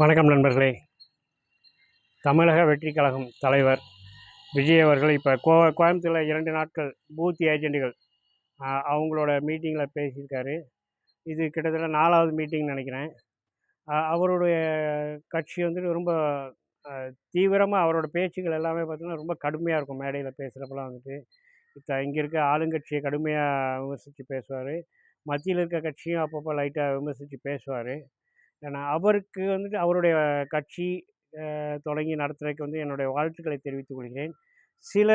வணக்கம் நண்பர்களே. தமிழக வெற்றி கழகம் தலைவர் விஜய் அவர்கள் இப்போ கோ கோயம்புத்தூரில் இரண்டு நாட்கள் பூத் ஏஜெண்டுகள் அவங்களோட மீட்டிங்கில் பேசியிருக்காரு. இது கிட்டத்தட்ட நாலாவது மீட்டிங் நினைக்கிறேன். அவருடைய கட்சி வந்துட்டு ரொம்ப தீவிரமாக அவரோட பேச்சுகள் எல்லாமே பார்த்திங்கன்னா ரொம்ப கடுமையாக இருக்கும். மேடையில் பேசுகிறப்பெல்லாம் வந்துட்டு. இப்போ இங்கே இருக்க ஆளுங்கட்சியை கடுமையாக விமர்சித்து பேசுவார். மத்தியில் இருக்க கட்சியும் அப்பப்போ லைட்டாக விமர்சித்து பேசுவார். ஏன்னா அவருக்கு வந்துட்டு அவருடைய கட்சி தொடங்கி நடத்துறதுக்கு வந்து என்னுடைய வாழ்த்துக்களை தெரிவித்துக் கொள்கிறேன். சில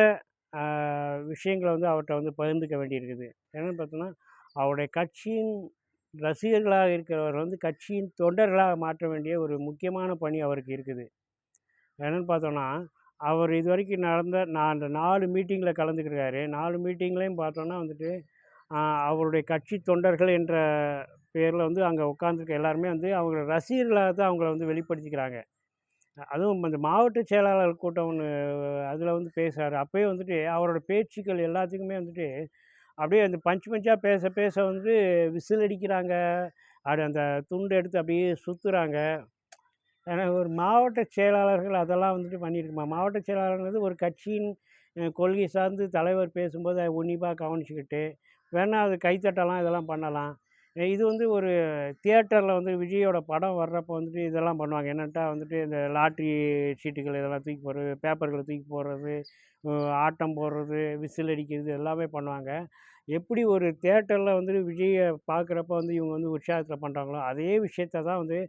விஷயங்களை வந்து அவர்கிட்ட வந்து பகிர்ந்துக்க வேண்டியிருக்குது. என்னென்னு பார்த்தோன்னா அவருடைய கட்சியின் ரசிகர்களாக இருக்கிறவர் வந்து கட்சியின் தொண்டர்களாக மாற்ற வேண்டிய ஒரு முக்கியமான பணி அவருக்கு இருக்குது. என்னென்னு பார்த்தோன்னா அவர் இது வரைக்கும் நடந்த நான் அந்த நாலு மீட்டிங்கில் கலந்துக்கிறாரு நாலு மீட்டிங்லேயும் பார்த்தோன்னா வந்துட்டு அவருடைய கட்சி தொண்டர்கள் என்ற பேரில் வந்து அங்கே உட்காந்துருக்க எல்லாருமே வந்து அவங்க ரசிகர்களாக தான் அவங்கள வந்து வெளிப்படுத்திக்கிறாங்க. அதுவும் அந்த மாவட்ட செயலாளர் கூட்டம் ஒன்று அதில் வந்து பேசுகிறார் அப்போயே வந்துட்டு அவரோட பேச்சுக்கள் எல்லாத்துக்குமே வந்துட்டு அப்படியே அந்த பஞ்சு பஞ்சாக பேச பேச வந்து விசில் அடிக்கிறாங்க. அது அந்த துண்டு எடுத்து அப்படியே சுற்றுறாங்க ஏன்னா ஒரு மாவட்ட செயலாளர்கள் அதெல்லாம் வந்துட்டு பண்ணியிருக்குமா? மாவட்ட செயலாளர்ங்கிறது ஒரு கட்சியின் கொள்கை சார்ந்து தலைவர் பேசும்போது அதை உன்னிப்பாக கவனிச்சுக்கிட்டு வேணால் அது கைத்தட்டலாம் இதெல்லாம் பண்ணலாம். இது வந்து ஒரு தியேட்டரில் வந்து விஜயோட படம் வர்றப்போ வந்துட்டு இதெல்லாம் பண்ணுவாங்க. என்னென்ட்டா வந்துட்டு இந்த லாட்ரி சீட்டுகள் இதெல்லாம் தூக்கி போடுறது பேப்பர்களை தூக்கி போடுறது ஆட்டம் போடுறது விசில் அடிக்கிறது எல்லாமே பண்ணுவாங்க. எப்படி ஒரு தியேட்டரில் வந்து விஜயை பார்க்குறப்ப வந்து இவங்க வந்து உற்சாகத்தில் பண்ணுறாங்களோ அதே விஷயத்த தான் வந்து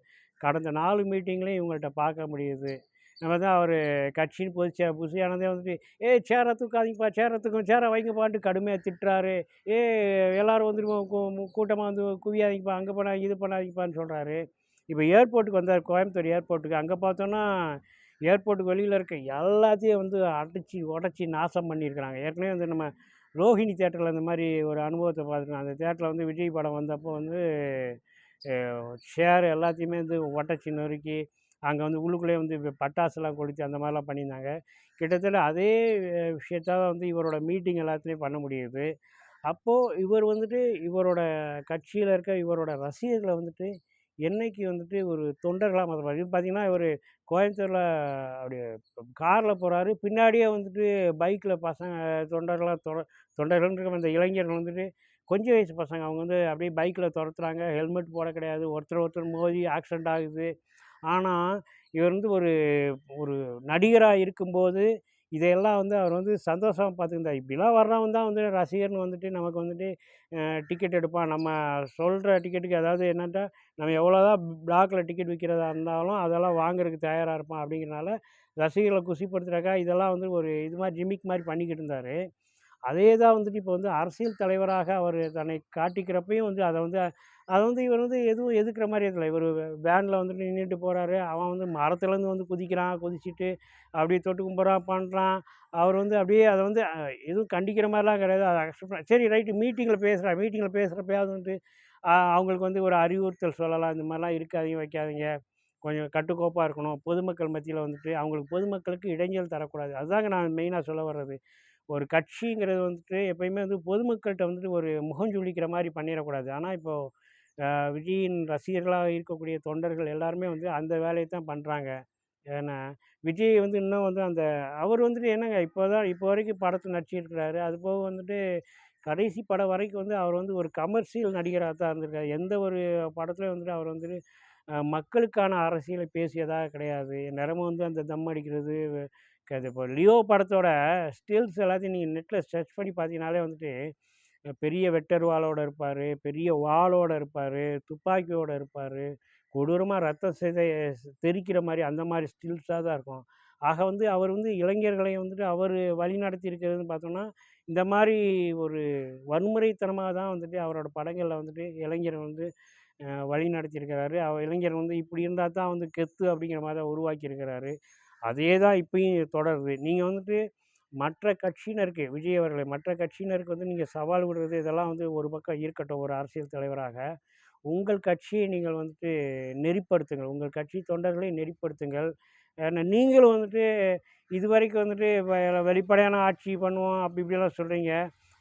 கடந்த நாலு மீட்டிங்லேயும் இவங்கள்ட்ட பார்க்க முடியுது. நம்ம தான் அவர் கட்சியின் பொதுச்சே புசியானதே வந்துட்டு ஏ சேரை தூக்காதீங்கப்பா சேரை தூக்கம் சேரை வைங்கப்பான்ட்டு கடுமையாக திட்டுறாரு. ஏ எல்லாரும் வந்துட்டு கூட்டமாக வந்து குவியாதீங்கப்பா அங்கே போனால் இது பண்ணாதீங்கப்பான்னு சொல்கிறாரு இப்போ ஏர்போர்ட்டுக்கு வந்தார் கோயம்புத்தூர் ஏர்போர்ட்டுக்கு. அங்கே பார்த்தோன்னா ஏர்போர்ட்டுக்கு வெளியில் இருக்க எல்லாத்தையும் வந்து அடைச்சி உடச்சி நாசம் பண்ணியிருக்கிறாங்க. ஏற்கனவே வந்து நம்ம ரோஹிணி தேட்டரில் இந்த மாதிரி ஒரு அனுபவத்தை பார்த்துருக்கோம். அந்த தேட்டரில் வந்து விஜய் படம் வந்தப்போ வந்து ஷேர் எல்லாத்தையுமே வந்து உடச்சி நொறுக்கி அங்கே வந்து உள்ளுக்குள்ளேயே வந்து பட்டாசுலாம் கொளுத்தி அந்த மாதிரிலாம் பண்ணியிருந்தாங்க. கிட்டத்தட்ட அதே விஷயத்தால் வந்து இவரோட மீட்டிங் எல்லாத்துலேயும் பண்ண முடியுது. அப்போது இவர் வந்துட்டு இவரோட கட்சியில் இருக்க இவரோட ரசிகர்களை வந்துட்டு என்னைக்கு வந்துட்டு ஒரு தொண்டர்களாக மாற்றுவார் பார்த்தீங்கன்னா இவர் கோயம்புத்தூரில் அப்படி காரில் போகிறாரு பின்னாடியே வந்துட்டு பைக்கில் பசங்க தொண்டர்களாக தொட தொண்டர்கள்ன்ற அந்த இளைஞர்கள் வந்துட்டு கொஞ்சம் வயசு பசங்க. அவங்க வந்து அப்படியே பைக்கில் துரத்துறாங்க. ஹெல்மெட் போட கிடையாது. ஒருத்தர் ஒருத்தர் மோதி ஆக்சிடெண்ட் ஆகுது. ஆனால் இவர் வந்து ஒரு ஒரு நடிகராக இருக்கும்போது இதையெல்லாம் வந்து அவர் வந்து சந்தோஷமாக பார்த்துருந்தார் இப்படிலாம் வர்றவன் தான் வந்து ரசிகர்னு வந்துட்டு நமக்கு வந்துட்டு டிக்கெட் எடுப்பான். நம்ம சொல்கிற டிக்கெட்டுக்கு அதாவது என்னட்டா நம்ம எவ்வளோ தான் பிளாக்கில் டிக்கெட் விற்கிறதா இருந்தாலும் அதெல்லாம் வாங்குறதுக்கு தயாராக இருப்பான் அப்படிங்கிறனால ரசிகர்களை குஷிப்படுத்துறக்கா இதெல்லாம் வந்து ஒரு இது மாதிரி ஜிமிக் மாதிரி பண்ணிக்கிட்டு இருந்தார். அதே தான் வந்துட்டு இப்போ வந்து அரசியல் தலைவராக அவர் தன்னை காட்டிக்கிறப்பையும் வந்து அதை வந்து அதை வந்து இவர் வந்து எதுவும் எதுக்குற மாதிரி இல்லை இவர் வேனில் வந்துட்டு நின்றுட்டு போகிறாரு அவன் வந்து மரத்துலேருந்து வந்து குதிக்கிறான் குதிச்சுட்டு அப்படியே தொட்டு கும்புறான் பண்ணுறான் அவர் வந்து அப்படியே அதை வந்து எதுவும் கண்டிக்கிற மாதிரிலாம் கிடையாது. அதை சரி ரைட்டு மீட்டிங்கில் பேசுகிறான் மீட்டிங்கில் பேசுகிறப்பயாவது வந்துட்டு அவங்களுக்கு வந்து ஒரு அறிவுறுத்தல் சொல்லலாம். இந்த மாதிரிலாம் இருக்காதீங்க வைக்காதீங்க. கொஞ்சம் கட்டுக்கோப்பாக இருக்கணும். பொதுமக்கள் மத்தியில் வந்துட்டு அவங்களுக்கு பொதுமக்களுக்கு இடைஞ்சல் தரக்கூடாது. அதுதாங்க நான் மெயினாக சொல்ல வர்றது. ஒரு கட்சிங்கிறது வந்துட்டு எப்பயுமே வந்து பொதுமக்கள்கிட்ட வந்துட்டு ஒரு முகஞ்சுளிக்கிற மாதிரி பண்ணிடக்கூடாது ஆனால் இப்போது விஜயின் ரசிகர்களாக இருக்கக்கூடிய தொண்டர்கள் எல்லாருமே வந்து அந்த வேலையை தான் பண்ணுறாங்க ஏன்னா விஜய் வந்து இன்னும் வந்து அந்த அவர் வந்துட்டு என்னங்க இப்போ தான் இப்போ வரைக்கும் படத்தில் நடிச்சிருக்கிறாரு. அது போக வந்துட்டு கடைசி படம் வரைக்கும் வந்து அவர் வந்து ஒரு கமர்ஷியல் நடிகராக தான் இருந்திருக்காரு. எந்த ஒரு படத்துலையும் வந்துட்டு அவர் வந்துட்டு மக்களுக்கான அரசியலை பேசியதாக கிடையாது. நிறமும் வந்து அந்த தம் அடிக்கிறது வ- இப்போ லியோ படத்தோட ஸ்டில்ஸ் எல்லாத்தையும் நீங்கள் நெட்டில் சர்ச் பண்ணி பார்த்தீங்கனாலே வந்துட்டு பெரிய வெட்டர் வெட்டர்வாளோட இருப்பார் பெரிய வாளோட இருப்பார் துப்பாக்கியோடு இருப்பார் கொடூரமாக ரத்தம் சிதை தெரிக்கிற மாதிரி அந்த மாதிரி ஸ்டில்ஸாக தான் இருக்கும். ஆக வந்து அவர் வந்து இளைஞர்களையும் வந்துட்டு அவர் வழி நடத்தி இருக்கிறதுன்னு பார்த்தோம்னா இந்த மாதிரி ஒரு வன்முறைத்தனமாக தான் வந்துட்டு அவரோட படங்களில் வந்துட்டு இளைஞர் வந்து வழி நடத்தியிருக்கிறாரு அவர் இளைஞர் வந்து இப்படி இருந்தால் தான் வந்து கெத்து அப்படிங்கிற மாதிரி தான் உருவாக்கியிருக்கிறாரு அதே தான் இப்பயும் தொடருது. நீங்கள் வந்துட்டு மற்ற கட்சியினருக்கு விஜய் அவர்களை மற்ற கட்சியினருக்கு வந்து நீங்கள் சவால் விடுறது இதெல்லாம் வந்து ஒரு பக்கம் இருக்கட்டும் ஒரு அரசியல் தலைவராக. உங்கள் கட்சியை நீங்கள் வந்துட்டு நெறிப்படுத்துங்கள். உங்கள் கட்சி தொண்டர்களை நெறிப்படுத்துங்கள். ஏன்னா நீங்களும் வந்துட்டு இது வரைக்கும் வந்துட்டு வ- வெளிப்படையான ஆட்சி பண்ணுவோம் அப்படி இப்படிலாம் சொல்கிறீங்க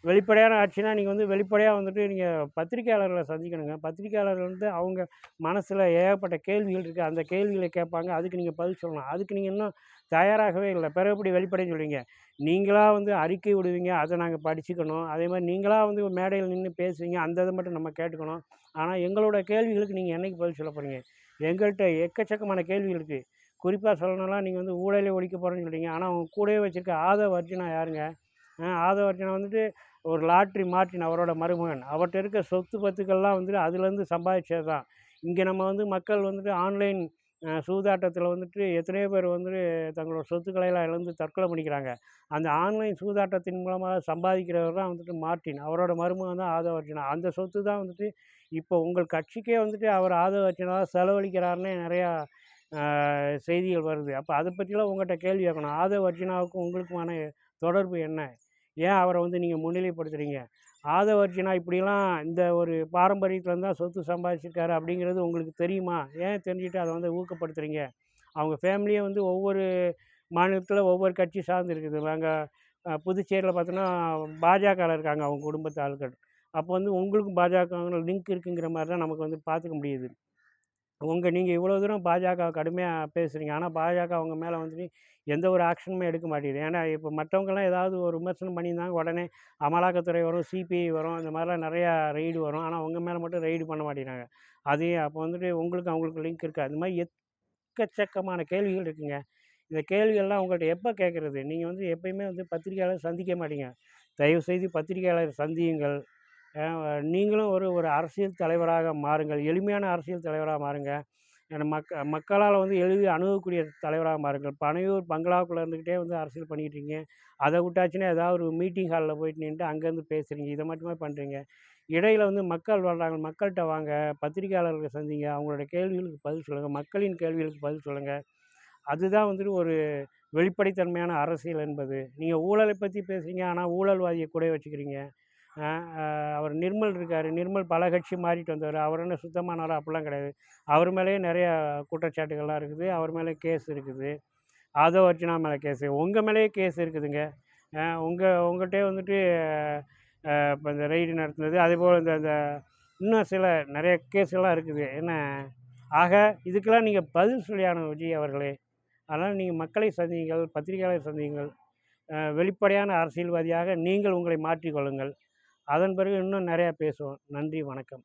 வெளிப்படையான ஆட்சினா நீங்கள் வந்து வெளிப்படையாக வந்துட்டு நீங்கள் பத்திரிக்கையாளர்களை சந்திக்கணுங்க. பத்திரிக்கையாளர்கள் வந்து அவங்க மனசில் ஏகப்பட்ட கேள்விகள் இருக்குது அந்த கேள்விகளை கேட்பாங்க. அதுக்கு நீங்கள் பதில் சொல்லணும். அதுக்கு நீங்கள் இன்னும் தயாராகவே இல்லை. பிறகு எப்படி வெளிப்படைன்னு சொல்லுவீங்க? நீங்களாக வந்து அறிக்கை விடுவீங்க. அதை நாங்கள் படிச்சுக்கணும். அதே மாதிரி நீங்களாக வந்து மேடையில் நின்று பேசுவீங்க. அந்த இதை மட்டும் நம்ம கேட்டுக்கணும். ஆனால் எங்களோட கேள்விகளுக்கு நீங்கள் என்றைக்கு பதில் சொல்ல போகிறீங்க எங்கள்கிட்ட எக்கச்சக்கமான கேள்விகள் இருக்குது குறிப்பாக சொல்லணும்னா நீங்கள் வந்து ஊழலை ஒழிக்க போகிறேன்னு சொல்கிறீங்க ஆனால் அவங்க கூடவே வச்சுருக்க ஆதவ அர்ஜுனா யாருங்க? ஆதவ அர்ஜுனா வந்துட்டு ஒரு லாட்ரி மார்ட்டின் அவரோட மருமகன். அவர்கிட்ட இருக்க சொத்து பத்துக்கள்லாம் வந்துட்டு அதுலேருந்து சம்பாதிச்சது தான் இங்கே நம்ம வந்து மக்கள் வந்துட்டு ஆன்லைன் சூதாட்டத்தில் வந்துட்டு எத்தனையோ பேர் வந்துட்டு தங்களோட சொத்துக்களை எல்லாம் இழந்து தற்கொலை பண்ணிக்கிறாங்க. அந்த ஆன்லைன் சூதாட்டத்தின் மூலமாக சம்பாதிக்கிறவர் தான் வந்துட்டு மார்ட்டின். அவரோட மருமகன் தான் ஆதவ அர்ஜுனா அந்த சொத்து தான் வந்துட்டு இப்போ உங்கள் கட்சிக்கே வந்துட்டு அவர் ஆதவ அர்ஜுனா செலவழிக்கிறாருன்னே நிறையா செய்திகள் வருது. அப்போ அதை பற்றிலாம் உங்கள்கிட்ட கேள்வி கேட்கணும். ஆதவ அர்ஜுனாவுக்கும் உங்களுக்குமான தொடர்பு என்ன? ஏன் அவரை வந்து நீங்கள் முன்னிலைப்படுத்துகிறீங்க ஆதவ அர்ஜுனா இப்படிலாம் இந்த ஒரு பாரம்பரியத்தில் தான் சொத்து சம்பாதிச்சிருக்காரு அப்படிங்கிறது உங்களுக்கு தெரியுமா? ஏன் தெரிஞ்சுட்டு அதை வந்து ஊக்கப்படுத்துகிறீங்க அவங்க ஃபேமிலியே வந்து ஒவ்வொரு மாநிலத்தில் ஒவ்வொரு கட்சி சார்ந்து இருக்குது. நாங்கள் புதுச்சேரியில் பார்த்தோன்னா பாஜகவில் இருக்காங்க அவங்க குடும்பத்து ஆட்கள். அப்போ வந்து உங்களுக்கும் பாஜக லிங்க் இருக்குங்கிற மாதிரி தான் நமக்கு வந்து பார்த்துக்க முடியுது. உங்கள் நீங்கள் இவ்வளோ தூரம் பாஜக கடுமையாக பேசுகிறீங்க ஆனால் பாஜக அவங்க மேலே வந்துட்டு எந்த ஒரு ஆக்ஷனுமே எடுக்க மாட்டேங்குது. ஏன்னா இப்போ மற்றவங்கெல்லாம் ஏதாவது ஒரு விமர்சனம் பண்ணியிருந்தாங்க உடனே அமலாக்கத்துறை வரும் சிபிஐ வரும் இந்த மாதிரிலாம் நிறையா ரெய்டு வரும். ஆனால் உங்கள் மேலே மட்டும் ரெய்டு பண்ண மாட்டேங்கிறாங்க. அதே அப்போ வந்துட்டு உங்களுக்கு அவங்களுக்கு லிங்க் இருக்குது அது மாதிரி எக்கச்சக்கமான கேள்விகள் இருக்குங்க. இந்த கேள்விகள்லாம் உங்கள்கிட்ட எப்போ கேட்குறது? நீங்கள் வந்து எப்பயுமே வந்து பத்திரிகையாளர் சந்திக்க மாட்டீங்க. தயவுசெய்து பத்திரிக்கையாளர் சந்தியுங்கள். நீங்களும் ஒரு ஒரு அரசியல் தலைவராக மாறுங்கள். எளிமையான அரசியல் தலைவராக மாறுங்க. மக்க மக்களால் வந்து எளிதில் அணுகக்கூடிய தலைவராக மாறுங்கள். பனையூர் பங்களாவுக்குள்ளே இருந்துக்கிட்டே வந்து அரசியல் பண்ணிக்கிட்டு இருக்கீங்க அதை விட்டாச்சுன்னா ஏதாவது ஒரு மீட்டிங் ஹாலில் போயிட்டு நின்றுட்டு அங்கேருந்து பேசுகிறீங்க இதை மட்டுமே பண்ணுறீங்க இடையில் வந்து மக்கள் வர்றாங்க. மக்கள்கிட்ட வாங்க. பத்திரிக்கையாளர்களை சந்திங்க. அவங்களோட கேள்விகளுக்கு பதில் சொல்லுங்கள் மக்களின் கேள்விகளுக்கு பதில் சொல்லுங்கள் அதுதான் வந்துட்டு ஒரு வெளிப்படைத்தன்மையான அரசியல் என்பது. நீங்கள் ஊழலை பற்றி பேசுகிறீங்க ஆனால் ஊழல்வாதியை கூட வச்சுக்கிறீங்க. அவர் நிர்மல் இருக்கார். நிர்மல் பல கட்சி மாறிட்டு வந்தவர் அவர் என்ன சுத்தமானவர்? அப்படிலாம் கிடையாது. அவர் மேலேயே நிறையா குற்றச்சாட்டுகள்லாம் இருக்குது. அவர் மேலே கேஸ் இருக்குது. ஆதவ அர்ச்சனா மேலே கேஸு உங்கள் மேலேயே கேஸ் இருக்குதுங்க. உங்கள் உங்கள்கிட்டே வந்துட்டு இப்போ இந்த ரெய்டு நடத்துனது அதே போல் இந்த இந்த இன்னும் சில நிறைய கேஸ்லாம் இருக்குது. என்ன? ஆக இதுக்கெல்லாம் நீங்கள் பதில் சொல்லியான விஜய் அவர்களே. அதனால் நீங்கள் மக்களை சந்தியுங்கள் பத்திரிகையாளர் சந்தியுங்கள். வெளிப்படையான அரசியல்வாதியாக நீங்கள் உங்களை மாற்றிக்கொள்ளுங்கள். அதன் பிறகு இன்னும் நிறையா பேசுவோம். நன்றி வணக்கம்.